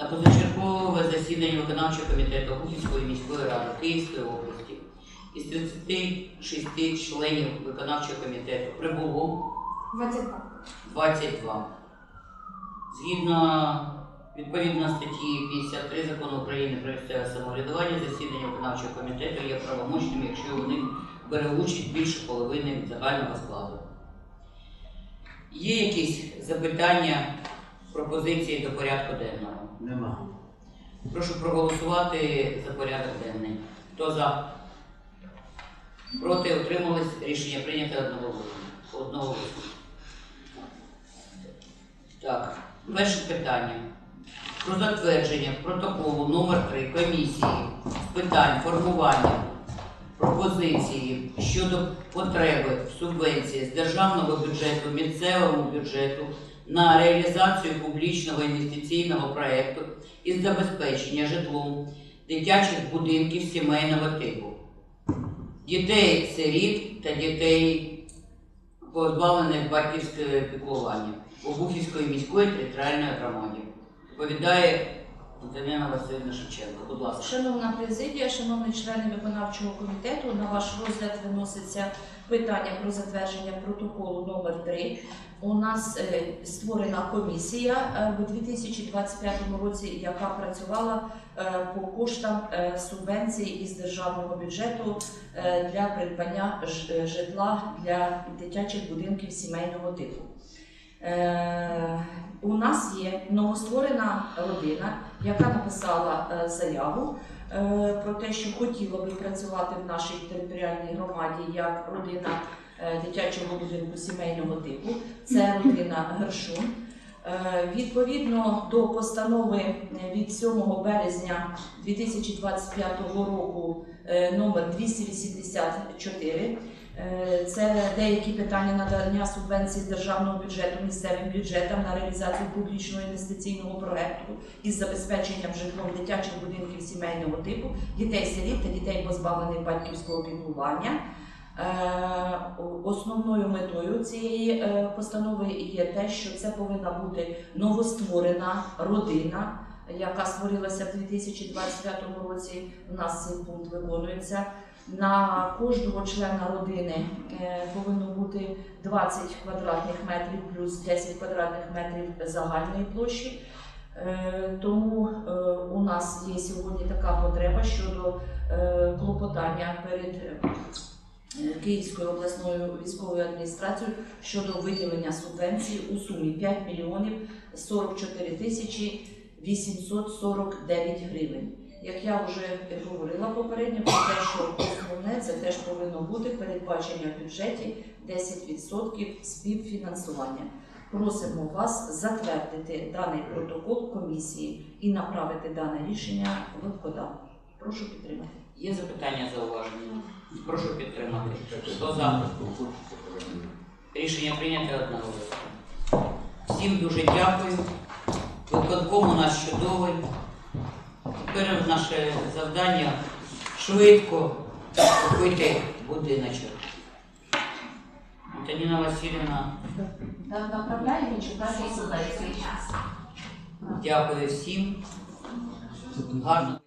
на позачергове засідання виконавчого комітету Гуцульської міської ради Київської області із 36 членів виконавчого комітету прибуло 22. 22. Згідно відповідно статті 53 закону України про місцеве самоврядування, засідання виконавчого комітету є правомочним, якщо у них бере участь більше половини від загального складу. Є якісь запитання, пропозиції до порядку денного? Нема. Прошу проголосувати за порядок денний. Хто за? Проти утримались? Рішення прийнято одноголосно. Одноголосно. Так, перше питання. Про затвердження протоколу номер 3 комісії з питань формування пропозиції щодо потреби в субвенції з державного бюджету місцевому бюджету на реалізацію публічного інвестиційного проекту із забезпечення житлом дитячих будинків сімейного типу, дітей сиріт та дітей позбавлених батьківського піклування Обухівської міської територіальної громаді. Доповідає Антоніна Васильівна Шевченко. Будь ласка. Шановна президія, шановні члени виконавчого комітету, на ваш розгляд виноситься питання про затвердження протоколу номер 3 У нас е, створена комісія е, у 2025 році, яка працювала е, по коштам субвенції із державного бюджету для придбання житла для дитячих будинків сімейного типу. Е, У нас є новостворена родина, яка написала е, заяву е, про те, що хотіла би працювати в нашій територіальній громаді як родина дитячого будинку сімейного типу. Це родина Гершун. Відповідно до постанови від 7 березня 2025 року номер 284 Е, Це деякі питання надання субвенцій з державного бюджету місцевим бюджетам на реалізацію публічного інвестиційного проекту із забезпеченням житлом дитячих будинків сімейного типу, дітей-сиріт та дітей позбавлених батьківського піклування. Е, Основною метою цієї е, постанови є те, що це повинна бути новостворена родина, яка створилася в 2025 році. У нас цей пункт виконується. На кожного члена родини е, повинно бути 20 квадратних метрів плюс 10 квадратних метрів загальної площі. Е, Тому е, у нас є сьогодні така потреба щодо клопотання перед Київською обласною військовою адміністрацією щодо виділення субвенції у сумі 5 мільйонів 44 тисячі 849 гривень. Як я вже говорила попередньо, про те, що основне це теж повинно бути передбачення в бюджеті 10% співфінансування. Просимо вас затвердити даний протокол комісії і направити дане рішення в КОДА. Прошу підтримати. Є запитання, зауваження? Прошу підтримати. Хто за? Рішення прийнято одноголосно. Всім дуже дякую. Виконком у нас чудовий. Тепер наше завдання швидко купити будиночок. Антоніна Васильівна, Направляємо і чекаємо дякую всім. Гарно.